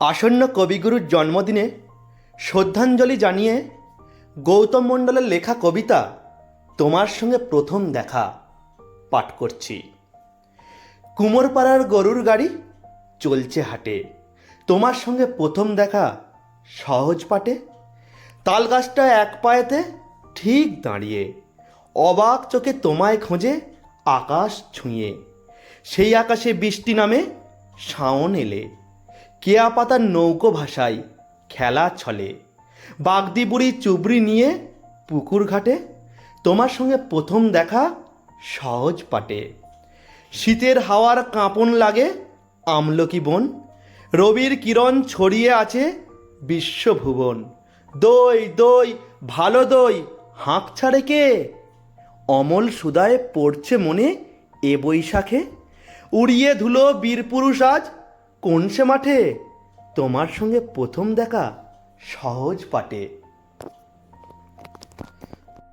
আসন্ন কবিগুরুর জন্মদিনে শ্রদ্ধাঞ্জলি জানিয়ে গৌতম মণ্ডলের লেখা কবিতা তোমার সঙ্গে প্রথম দেখা পাঠ করছি। কুমোরপাড়ার গরুর গাড়ি চলছে হাটে। তোমার সঙ্গে প্রথম দেখা সহজ পাটে। তাল গাছটা এক পায়েতে ঠিক দাঁড়িয়ে। অবাক চোখে তোমায় খোঁজে আকাশ ছুঁয়ে। সেই আকাশে বৃষ্টি নামে শাওন এলে। কেয়া পাতার নৌকো ভাষায় খেলা ছলে। বাগদি বুড়ি চুবড়ি নিয়ে পুকুর ঘাটে, তোমার সঙ্গে প্রথম দেখা সহজ পাটে। শীতের হাওয়ার কাঁপন লাগে আমলকি বন, রবির কিরণ ছড়িয়ে আছে বিশ্বভুবন। দই দই, ভালো দই, হাঁক ছাড়ে কে? অমল সুদায় পড়ছে মনে এ বৈশাখে, উড়িয়ে ধুলো বীরপুরুষ আজ কোন সে মাঠে? তোমার সঙ্গে প্রথম দেখা সহজ পাটে।